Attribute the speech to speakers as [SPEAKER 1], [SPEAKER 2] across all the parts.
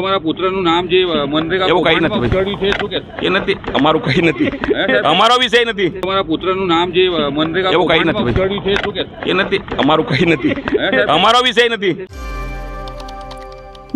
[SPEAKER 1] તમારા પુત્રનું નામ જે મનરેગા
[SPEAKER 2] એવું કંઈ નથી
[SPEAKER 1] ઉછળ્યું છે શું કે?
[SPEAKER 2] એ નથી અમારું કંઈ નથી. અમારો વિષય નથી.
[SPEAKER 1] તમારા પુત્રનું નામ જે મનરેગા
[SPEAKER 2] એવું કંઈ નથી.
[SPEAKER 1] ઉછળ્યું છે શું કે?
[SPEAKER 2] એ નથી અમારું કંઈ નથી. અમારો વિષય નથી.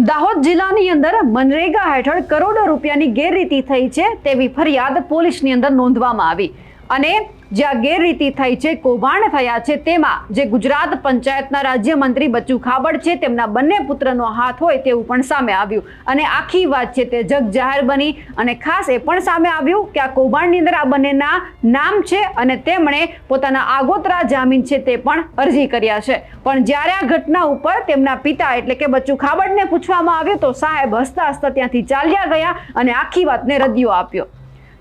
[SPEAKER 3] દાહોદ જિલ્લાની અંદર મનરેગા હેઠળ કરોડો રૂપિયાની ગેરરીતિ થઈ છે તેવી ફરિયાદ પોલીસની અંદર નોંધવામાં આવી. અને જ્યાં ગેરરીતિ થઈ છે, કૌભાંડ થયા છે, તેમાં જે ગુજરાત પંચાયતના રાજ્યમંત્રી બચ્ચુ ખાબડ છે, તેમના બંને પુત્રનો હાથ હોય તેવું પણ સામે આવ્યું. અને આખી વાત છે તે જગ જાહેર બની અને ખાસ એ પણ સામે આવ્યું કે આ કૌભાંડની અંદર આ બંનેના નામ છે અને તેમણે પોતાના આગોતરા જામીન છે તે પણ અરજી કર્યા છે. પણ જ્યારે આ ઘટના ઉપર તેમના પિતા એટલે કે બચ્ચુ ખાબડને પૂછવામાં આવ્યું તો સાહેબ હસતા હસતા ત્યાંથી ચાલ્યા ગયા અને આખી વાતને રદિયો આપ્યો.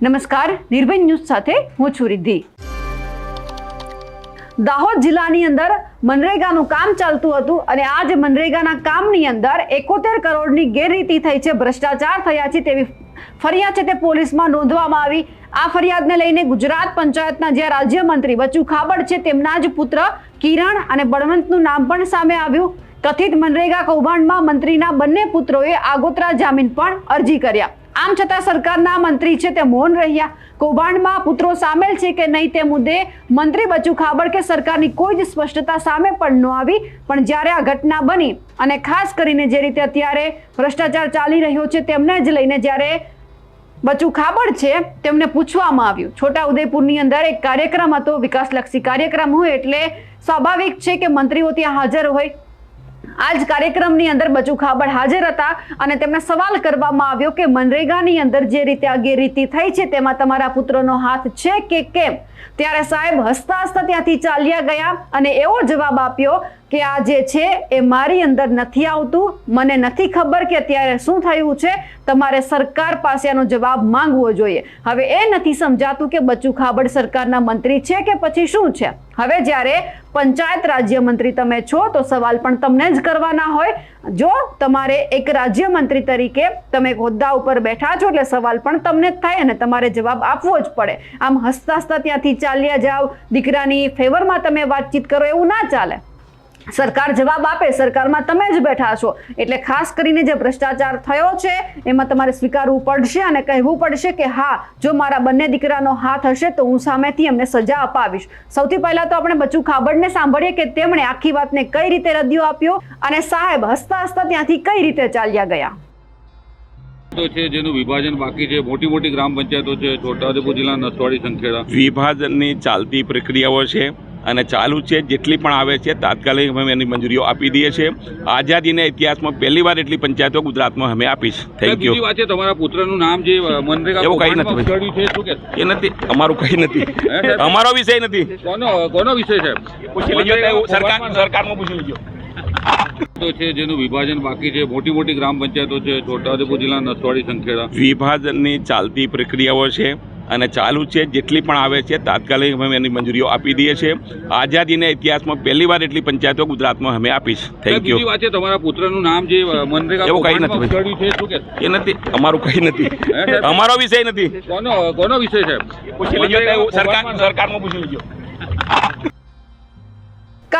[SPEAKER 3] નમસ્કાર, નિર્ભય ન્યૂઝ સાથે હું છું રિદ્ધિ. દાહોદ જિલ્લાની અંદર મનરેગાનું કામ ચાલતું હતું અને આ જ મનરેગાના કામની અંદર એકોતેર કરોડની ગેરરીતિ થઈ છે, ભ્રષ્ટાચાર થયા છે તેવી ફરિયાદ છે તે પોલીસમાં નોંધવામાં આવી. આ ફરિયાદને લઈને ગુજરાત પંચાયતના જે રાજ્યમંત્રી બચુ ખાબડ છે તેમના જ પુત્ર કિરણ અને બળવંતનું નામ પણ સામે આવ્યું. કથિત મનરેગા કૌભાંડમાં મંત્રીના બંને પુત્રોએ આગોતરા જામીન પણ અરજી કર્યા. આમ છતાં સરકારના મંત્રી છે તે મૌન રહ્યા. કૌભાંડમાં પુત્રો સામેલ છે કે નહીં તે મુદ્દે મંત્રી બચુ ખાબડ કે સરકારની કોઈ જ સ્પષ્ટતા સામે પણ ન આવી. પણ જ્યારે આ ઘટના બની અને ખાસ કરીને જે રીતે અત્યારે ભ્રષ્ટાચાર ચાલી રહ્યો છે તેમને જ લઈને જ્યારે બચુ ખાબડ છે તેમને પૂછવામાં આવ્યું. છોટા ઉદયપુરની અંદર એક કાર્યક્રમ હતો, વિકાસલક્ષી કાર્યક્રમ હોય એટલે સ્વાભાવિક છે કે મંત્રીઓ ત્યાં હાજર હોય. આ જ કાર્યક્રમની અંદર બચુ ખાબડ હાજર હતા અને તેમને સવાલ કરવામાં આવ્યો કે મનરેગાની અંદર જે રીતે આ ગેરરીતિ થઈ છે, તેમાં તમારા પુત્રનો હાથ છે કે કેમ? ત્યારે સાહેબ હસતા હસતા ત્યાંથી ચાલ્યા ગયા અને એવો જવાબ આપ્યો કે આ જે છે એ મારી અંદર નથી આવતું. મને નથી ખબર કે અત્યારે શું થયું છે. તમારે સરકાર પાસે આનો જવાબ માંગવો જોઈએ. હવે એ નથી સમજાતું કે બચ્ચુ ખાબડ સરકારના મંત્રી છે કે પછી શું છે. હવે જ્યારે પંચાયત રાજ્યમંત્રી તમે છો તો સવાલ પણ તમને જ કરવાના હોય. જો તમારે એક રાજ્યમંત્રી તરીકે તમે હોદ્દા ઉપર બેઠા છો એટલે સવાલ પણ તમને જ થાય અને તમારે જવાબ આપવો જ પડે. આમ હસતા હસતા ત્યાંથી ચાલ્યા જાઓ. દીકરાની ફેવરમાં તમે વાતચીત કરો, એવું ના ચાલે. સરકાર જવાબ આપે સરકારમાં તમે જ બેઠા છો. એટલે ખાસ કરીને જે ભ્રષ્ટાચાર થયો છે એમાં તમારે સ્વીકારવું પડશે અને કહેવું પડશે કે હા જો મારા બંને દીકરાનો હાથ હશે તો હું સામેથી એમને સજા અપાવીશ. સૌથી પહેલા તો આપણે બચુ ખાબડને સાંભળીએ કે તેમણે આખી વાતને કઈ રીતે રદિયો આપ્યો અને સાહેબ હસતા હસતા ત્યાંથી કઈ રીતે ચાલ્યા ગયા?
[SPEAKER 1] તો છે જેનું વિભાજન બાકી છે મોટી મોટી ગ્રામ પંચાયતો છે છોટાઉદેપુર જિલ્લાના નસવાડી સંખેડા.
[SPEAKER 2] વિભાજનની ચાલતી પ્રક્રિયાઓ છે. અને ચાલુ છે જેટલી પણ આવે છે તાત્કાલિક અમે એની મંજૂરીઓ આપી દઈએ છીએ. આઝાદીના ઇતિહાસમાં પહેલી વાર એટલી પંચાયતો ગુજરાતમાં અમે આપીશ થેન્ક યુ
[SPEAKER 1] વાત છે તમારા પુત્રનું નામ જે મનરેગા
[SPEAKER 2] એવું કંઈ નથી. એ નથી અમારું કંઈ નથી. અમારો વિષય નથી.
[SPEAKER 1] કોનો કોનો વિષય છે?
[SPEAKER 2] પૂછી લેજો સરકાર સરકારમાં પૂછી લેજો.
[SPEAKER 1] છે જેનું વિભાજન બાકી છે મોટી મોટી ગ્રામ પંચાયતો છે છોટાઉદેપુર જિલ્લાના નસવાડી સંખેડા.
[SPEAKER 2] વિભાજનની ચાલતી પ્રક્રિયાઓ છે. અને ચાલુ છે જેટલી પણ આવે છે તાત્કાલિક અમે એની મંજૂરીઓ આપી દઈએ છીએ. આઝાદીના ઇતિહાસમાં પહેલી વાર એટલી પંચાયતો ગુજરાતમાં અમે આપીશ થેન્ક યુ
[SPEAKER 1] વાત છે તમારા પુત્રનું નામ જે મનરેગા
[SPEAKER 2] એવું કંઈ નથી. એ નથી અમારું કંઈ નથી. અમારો વિષય નથી.
[SPEAKER 1] કોનો કોનો વિષય છે
[SPEAKER 2] પૂછી લેજો સરકાર સરકારમાં પૂછી લેજો.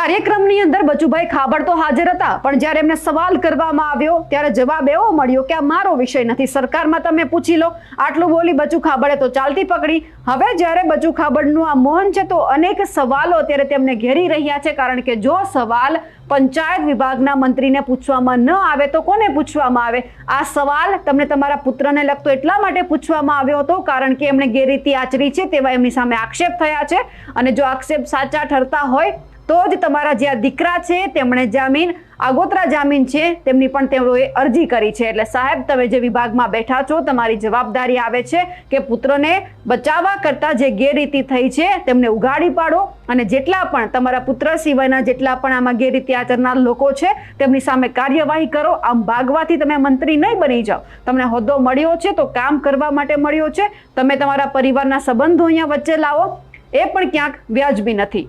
[SPEAKER 3] કાર્યક્રમની અંદર બચુભાઈ ખાબડ તો હાજર હતા, પણ જ્યારે એમને સવાલ કરવામાં આવ્યો, ત્યારે જવાબ એવો મળ્યો કે આ મારો વિષય નથી. સરકારમાં તમે પૂછી લો, આટલું બોલી બચુ ખાબડે તો ચાલતી પકડી. હવે જ્યારે બચુ ખાબડનું આ મૌન છે, તો અનેક સવાલો અત્યારે તેમને ઘેરી રહ્યા છે, કારણ કે જો સવાલ પંચાયત વિભાગના મંત્રીને પૂછવામાં ન આવે, તો કોને પૂછવામાં આવે? આ સવાલ તમને તમારા પુત્રને લગતો એટલા માટે પૂછવામાં આવ્યો હતો, કારણ કે એમણે ગેરરીતિ આચરી છે, તેવા એમની સામે આક્ષેપ થયા છે. અને જો આક્ષેપ સાચા ઠરતા હોય તો જ તમારા જે આ દીકરા છે, તેમણે જામીન, આગોતરા જામીન છે, તેમની પણ તેઓએ અરજી કરી છે. એટલે સાહેબ, તમે જે વિભાગમાં બેઠા છો, તમારી જવાબદારી આવે છે કે પુત્રને બચાવવા કરતાં જે ગેરરીતિ થઈ છે, તેમને ઉગાડી પાડો અને જેટલા પણ તમારા પુત્ર સિવાયના જેટલા પણ આમાં ગેરરીતિ આચરનાર લોકો છે, તેમની સામે કાર્યવાહી કરો. આમ ભાગવાથી તમે મંત્રી નહીં બની જાઓ. તમને હોદ્દો મળ્યો છે, તો કામ કરવા માટે મળ્યો છે. તમે તમારા પરિવારના સંબંધો અહીંયા વચ્ચે લાવો. એ પણ ક્યાંક વ્યાજબી નથી.